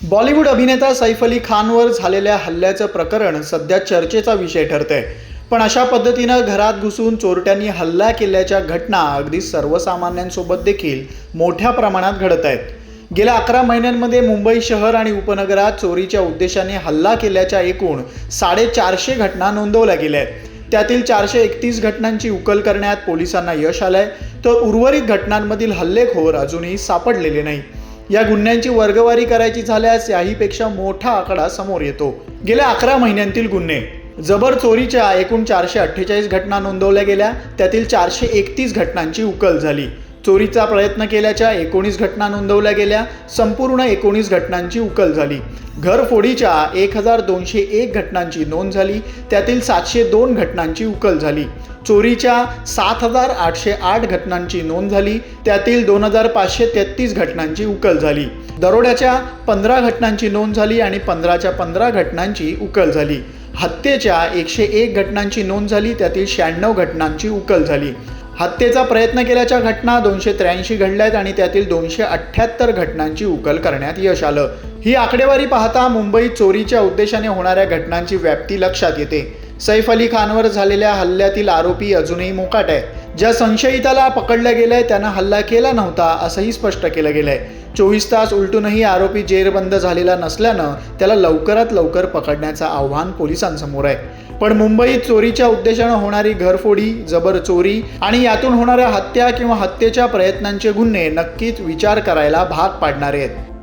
बॉलिवूड अभिनेता सैफ अली खानवर झालेल्या हल्ल्याचं प्रकरण सध्या चर्चेचा विषय ठरतंय. पण अशा पद्धतीनं घरात घुसून चोरट्यांनी हल्ला केल्याच्या घटना अगदी सर्वसामान्यांसोबत देखील मोठ्या प्रमाणात घडत आहेत. गेल्या अकरा महिन्यांमध्ये मुंबई शहर आणि उपनगरात चोरीच्या उद्देशाने हल्ला केल्याच्या एकूण साडेचारशे घटना नोंदवल्या गेल्या आहेत. त्यातील चारशे एकतीस घटनांची उकल करण्यात पोलिसांना यश आलंय. तर उर्वरित घटनांमधील हल्लेखोर अजूनही सापडलेले नाही या गुन्ह्यांची वर्गवारी करायची झाल्यास याहीपेक्षा मोठा आकडा समोर येतो. गेल्या अकरा महिन्यांतील गुन्हे. जबर चोरीच्या एकूण चारशे अठ्ठेचाळीस घटना नोंदवल्या गेल्या. त्यातील चारशे एकतीस घटनांची उकल झाली. चोरीचा प्रयत्न केल्याच्या एकोणीस घटना नोंदवल्या गेल्या. संपूर्ण एकोणीस घटनांची उकल झाली. घरफोडीच्या एक हजार दोनशे एक घटनांची नोंद झाली. त्यातील सातशे दोन घटनांची उकल झाली. चोरीच्या सात हजार आठशे आठ घटनांची नोंद झाली. त्यातील दोन हजार पाचशे तेहतीस घटनांची उकल झाली. दरोड्याच्या पंधरा घटनांची नोंद झाली आणि पंधराच्या पंधरा घटनांची उकल झाली. हत्येच्या एकशे एक घटनांची नोंद झाली. त्यातील शहाण्णव घटनांची उकल झाली. हत्येचा प्रयत्न केल्याच्या घटना दोनशे त्र्याऐंशी घडल्यात आणि त्यातील दोनशे अठ्ठ्याहत्तर घटनांची उकल करण्यात यश आलं. ही आकडेवारी पाहता मुंबईत चोरीच्या उद्देशाने होणाऱ्या घटनांची व्याप्ती लक्षात येते. सैफ अली खानवर झालेल्या हल्ल्यातील आरोपी अजूनही मोकाट आहे. ज्या संशयिताला पकडलं गेलंय त्यानं हल्ला केला नव्हता असंही स्पष्ट केलं गेलंय. चोवीस तास उलटूनही आरोपी जेरबंद झालेला नसल्यानं त्याला लवकरात लवकर पकडण्याचं आव्हान पोलिसांसमोर आहे. पण मुंबईत चोरीच्या उद्देशानं होणारी घरफोडी जबर चोरी आणि यातून होणाऱ्या हत्या किंवा हत्येच्या प्रयत्नांचे गुन्हे नक्कीच विचार करायला भाग पाडणारे आहेत.